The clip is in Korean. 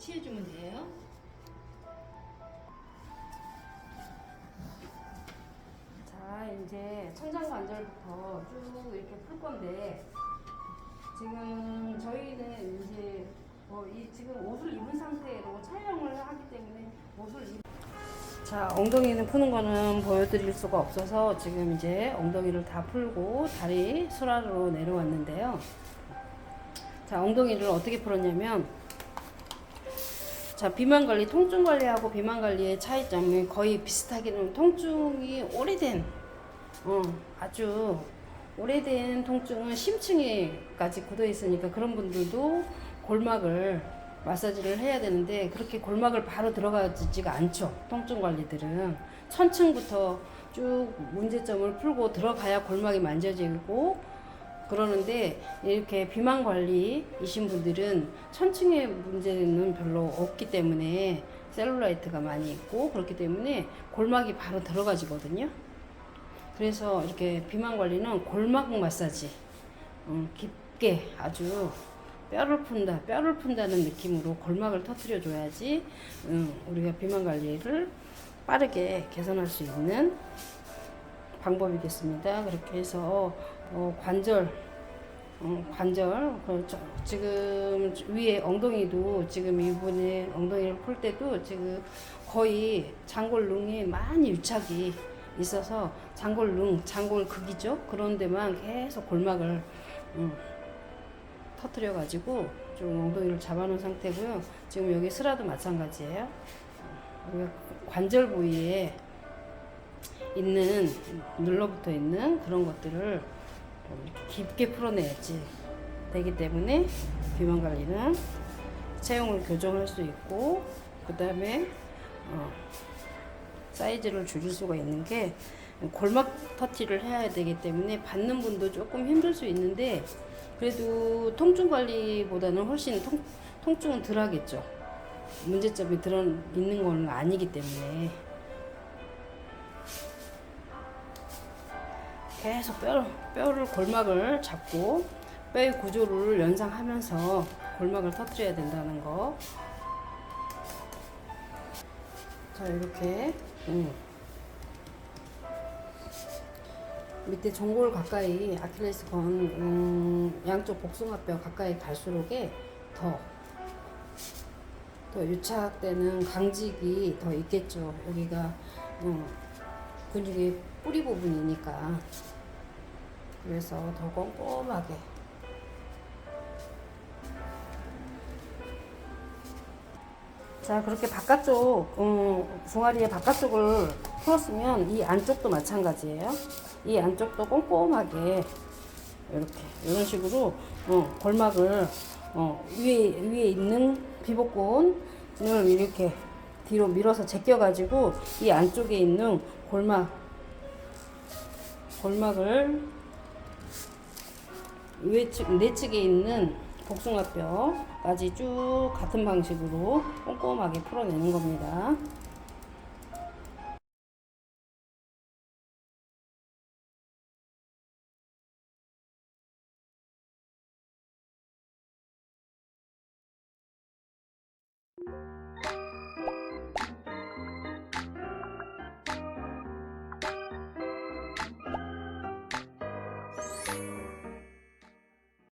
치해주면 돼요. 자, 이제 천장 관절부터 쭉 이렇게 풀 건데 지금 저희는 이제 어, 이 지금 옷을 입은 상태로 촬영을 하기 때문에 옷을 입... 자, 엉덩이는 푸는 거는 보여드릴 수가 없어서 지금 이제 엉덩이를 다 풀고 다리 수라로 내려왔는데요. 자, 엉덩이를 어떻게 풀었냐면 자, 비만 관리, 통증 관리하고 비만 관리의 차이점이 거의 비슷하기는 통증이 오래된 어, 아주 오래된 통증은 심층에까지 굳어 있으니까 그런 분들도 골막을 마사지를 해야 되는데 그렇게 골막을 바로 들어가지가 않죠. 통증 관리들은 천층부터 쭉 문제점을 풀고 들어가야 골막이 만져지고 그러는데 이렇게 비만 관리이신 분들은 천층의 문제는 별로 없기 때문에 셀룰라이트가 많이 있고 그렇기 때문에 골막이 바로 들어가지거든요. 그래서 이렇게 비만 관리는 골막 마사지 음, 깊게 아주 뼈를 푼다 뼈를 푼다는 느낌으로 골막을 터트려 줘야지 음, 우리가 비만 관리를 빠르게 개선할 수 있는 방법이겠습니다. 그렇게 해서 어, 관절. 어, 관절. 지금 위에 엉덩이도 지금 이분의 엉덩이를 풀 때도 지금 거의 장골릉이 많이 유착이 있어서 장골릉 장골 극이죠? 그런 데만 계속 골막을 음, 터트려 가지고 좀 엉덩이를 잡아놓은 상태고요. 지금 여기 스라도 마찬가지예요. 관절 부위에 있는 눌러붙어 있는 그런 것들을 깊게 풀어내야지 되기 때문에 비만 관리는 체형을 교정할 수 있고 그 다음에 어, 사이즈를 줄일 수가 있는 게 골막 터치를 해야 되기 때문에 받는 분도 조금 힘들 수 있는데 그래도 통증 관리보다는 훨씬 통, 통증은 덜 하겠죠. 문제점이 들어 있는 건 아니기 때문에 계속 뼈, 뼈를 골막을 잡고 뼈의 구조를 연상하면서 골막을 터뜨려야 된다는 거. 자 이렇게 음. 밑에 종골 가까이 아킬레스건 음, 양쪽 복숭아뼈 가까이 갈수록에 더, 더 유착되는 강직이 더 있겠죠. 여기가 음, 근육의 뿌리 부분이니까. 그래서 더 꼼꼼하게. 자 그렇게 바깥쪽 음, 종아리의 바깥쪽을 풀었으면 이 안쪽도 마찬가지예요. 이 안쪽도 꼼꼼하게 이렇게 이런 식으로 어, 골막을 어, 위에 위에 있는 비복근을 이렇게 뒤로 밀어서 제껴 가지고 이 안쪽에 있는 골막 골막을 외측 내측에 있는 복숭아뼈까지 쭉 같은 방식으로 꼼꼼하게 풀어내는 겁니다.